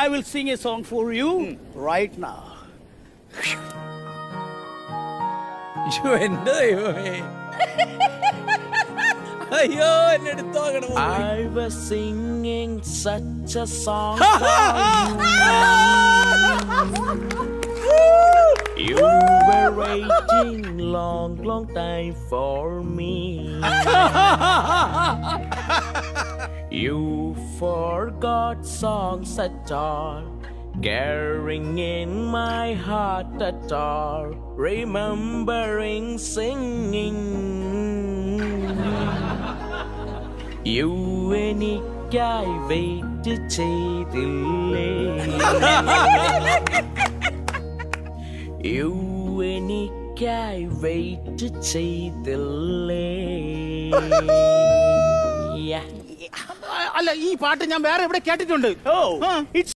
I will sing a song for you right now. അയ്യോ, എന്റെ ദൈവമേ അയ്യോ എന്നെ എടുത്തോ അങ്ങട് I was singing such a song. you were waiting long, long time for me. you forgot songs at all, caring in my heart at all, remembering singing. You എനിക്കായി wait ചെയ്തില്ലേ you എനിക്കായി വെയിറ്റ് ചെയ്തില്ലേ Yeah. അല്ല ഈ പാട്ട് ഞാൻ വേറെ എവിടെ കേട്ടിട്ടുണ്ട്? ഓ